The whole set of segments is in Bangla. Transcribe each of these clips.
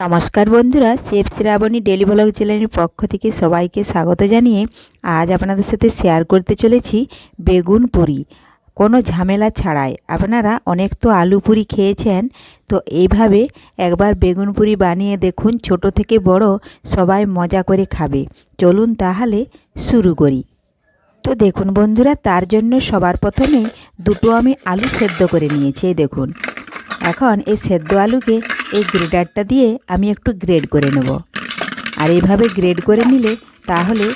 নমস্কার বন্ধুরা শেফ শ্রাবণী ডেলি ব্লগ চ্যানেলের পক্ষ থেকে সবাইকে স্বাগত জানিয়ে আজ আপনাদের সাথে শেয়ার করতে চলেছি বেগুন পুরি। কোনো ঝামেলা ছাড়াই। আপনারা অনেক তো আলু পুরি খেয়েছেন, তো এইভাবে একবার বেগুন পুরি বানিয়ে দেখুন, ছোট থেকে বড় সবাই মজা করে খাবে। চলুন তাহলে শুরু করি। তো দেখুন বন্ধুরা, তার জন্য সবার প্রথমে দুটো আমি আলু সেদ্ধ করে নিয়েছি দেখুন। এখন এই সেদ্ধ আলুকে এই গ্রেডারটা দিয়ে আমি একটু গ্রেড করে নেব। আর এইভাবে গ্রেড করে নিলে তাহলে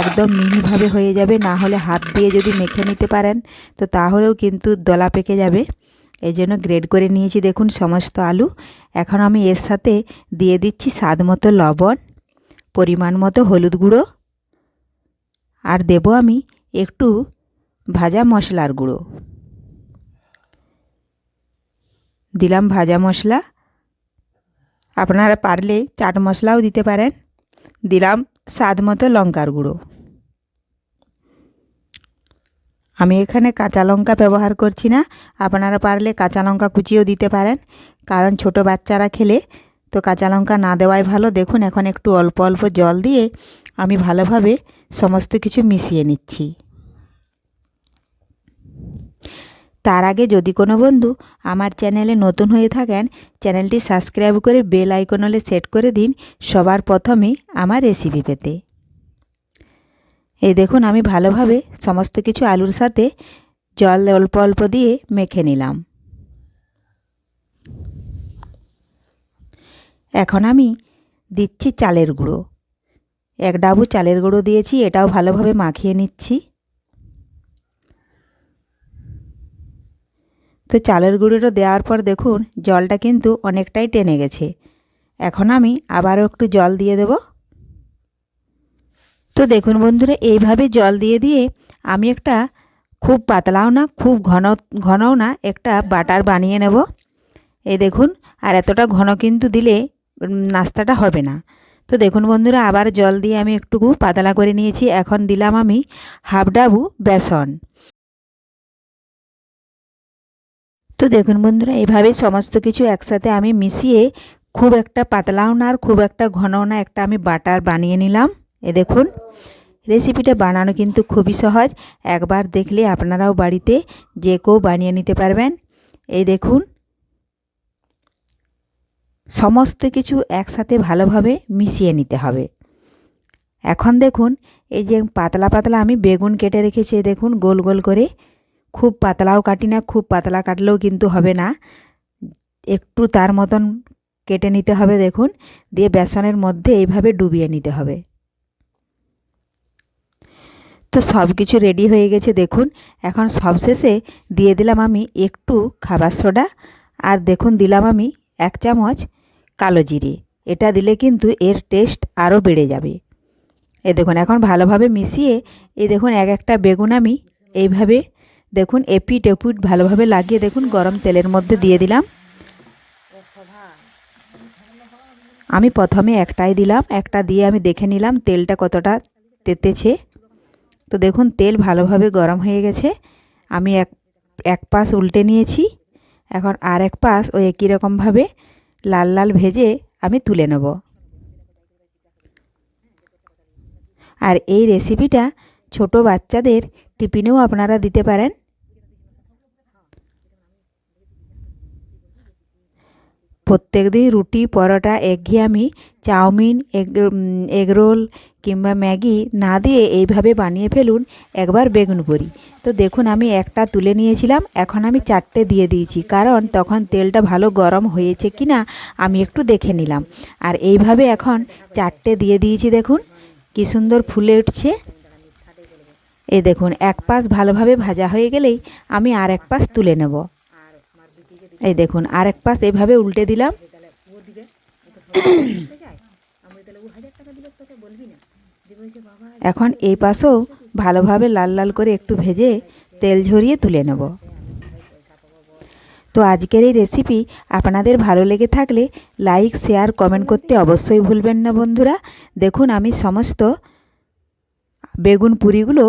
একদম মিহিভাবে হয়ে যাবে। না হলে হাত দিয়ে যদি মেখে নিতে পারেন, তো তাহলেও কিন্তু দলা পেকে যাবে। এই জন্য গ্রেড করে নিয়েছি দেখুন সমস্ত আলু। এখন আমি এর সাথে দিয়ে দিচ্ছি স্বাদ মতো লবণ, পরিমাণ মতো হলুদ গুঁড়ো, আর দেব আমি একটু ভাজা মশলার গুঁড়ো। দিলাম ভাজা মশলা। আপনারা পারলে চাট মশলাও দিতে পারেন। দিলাম স্বাদ মতো লঙ্কার গুঁড়ো। আমি এখানে কাঁচা লঙ্কা ব্যবহার করছি না। আপনারা পারলে কাঁচা লঙ্কা কুচিও দিতে পারেন। কারণ ছোট বাচ্চারা খেলে তো কাঁচা লঙ্কা না দেওয়াই ভালো। দেখুন, এখন একটু অল্প অল্প জল দিয়ে আমি ভালোভাবে সমস্ত কিছু মিশিয়ে নিচ্ছি। তার আগে যদি কোনো বন্ধু আমার চ্যানেলে নতুন হয়ে থাকেন, চ্যানেলটি সাবস্ক্রাইব করে বেল আইকন হলে সেট করে দিন সবার প্রথমে আমার রেসিপি পেতে। এই দেখুন, আমি ভালোভাবে সমস্ত কিছু আলুর সাথে জল অল্প অল্প দিয়ে মেখে নিলাম। এখন আমি দিচ্ছি চালের গুঁড়ো। এক ডাবু চালের গুঁড়ো দিয়েছি, এটাও ভালোভাবে মাখিয়ে নিচ্ছি। তো চালের গুঁড়োটা দেওয়ার পর দেখুন, জলটা কিন্তু অনেকটাই টেনে গেছে। এখন আমি আবারও একটু জল দিয়ে দেব। তো দেখুন বন্ধুরা, এইভাবে জল দিয়ে দিয়ে আমি একটা খুব পাতলাও না, খুব ঘন, ঘনও না একটা বাটার বানিয়ে নেব। এই দেখুন, আর এতটা ঘন কিন্তু দিলে নাস্তাটা হবে না। তো দেখুন বন্ধুরা, আবার জল দিয়ে আমি একটুকু পাতলা করে নিয়েছি। এখন দিলাম আমি হাফ ডাবু বেসন। তো দেখুন বন্ধুরা, এভাবে সমস্ত কিছু একসাথে আমি মিশিয়ে খুব একটা পাতলাও না আর খুব একটা ঘনও না, একটা আমি বাটার বানিয়ে নিলাম। এ দেখুন রেসিপিটা বানানো কিন্তু খুবই সহজ। একবার দেখলে আপনারাও বাড়িতে যে কেউ বানিয়ে নিতে পারবেন। এই দেখুন, সমস্ত কিছু একসাথে ভালোভাবে মিশিয়ে নিতে হবে। এখন দেখুন, এই যে পাতলা পাতলা আমি বেগুন কেটে রেখেছি দেখুন গোল গোল করে। খুব পাতলাও কাটি না, খুব পাতলা কাটলেও কিন্তু হবে না। একটু তার মতন কেটে নিতে হবে দেখুন, দিয়ে বেসনের মধ্যে এইভাবে ডুবিয়ে নিতে হবে। তো সব কিছু রেডি হয়ে গেছে দেখুন, এখন সবশেষে দিয়ে দিলাম আমি একটু খাবার সোডা, আর দেখুন দিলাম আমি এক চামচ কালো জিরে। এটা দিলে কিন্তু এর টেস্ট আরও বেড়ে যাবে। এ দেখুন, এখন ভালোভাবে মিশিয়ে এই দেখুন এক একটা বেগুন আমি এইভাবে দেখুন এপিট এপিট ভালোভাবে লাগিয়ে দেখুন, গরম তেলের মধ্যে দিয়ে দিলাম। আমি প্রথমে একটাই দিলাম, একটা দিয়ে আমি দেখে নিলাম তেলটা কতটা তেতেছে। তো দেখুন, তেল ভালোভাবে গরম হয়ে গেছে। আমি এক এক পাশ উল্টে নিয়েছি। এখন আর এক পাশ ওই একই রকমভাবে লাল লাল ভেজে আমি তুলে নেব। আর এই রেসিপিটা ছোট বাচ্চাদের টিফিনেও আপনারা দিতে পারেন। প্রত্যেক দিন রুটি, পরোটা একঘেয়ামি চাউমিন, এগ এগরোল কিংবা ম্যাগি না দিয়ে এইভাবে বানিয়ে ফেলুন, একবার বেগুন পুরি। তো দেখুন আমি একটা তুলে নিয়েছিলাম, এখন আমি চারটে দিয়ে দিয়েছি, কারণ তখন তেলটা ভালো গরম হয়েছে কি না আমি একটু দেখে নিলাম। আর এইভাবে এখন চারটে দিয়ে দিয়েছি দেখুন, কি সুন্দর ফুলে উঠছে। এই দেখুন, এক পাশ ভালোভাবে ভাজা হয়ে গেলেই আমি আর এক পাশ তুলে নেব। এই দেখুন আর এক পাশ এভাবে উল্টে দিলাম। এখন এই পাশেও ভালোভাবে লাল লাল করে একটু ভেজে তেল ঝরিয়ে তুলে নেব। তো আজকের এই রেসিপি আপনাদের ভালো লেগে থাকলে লাইক শেয়ার কমেন্ট করতে অবশ্যই ভুলবেন না বন্ধুরা। দেখুন আমি সমস্ত বেগুন পুরিগুলো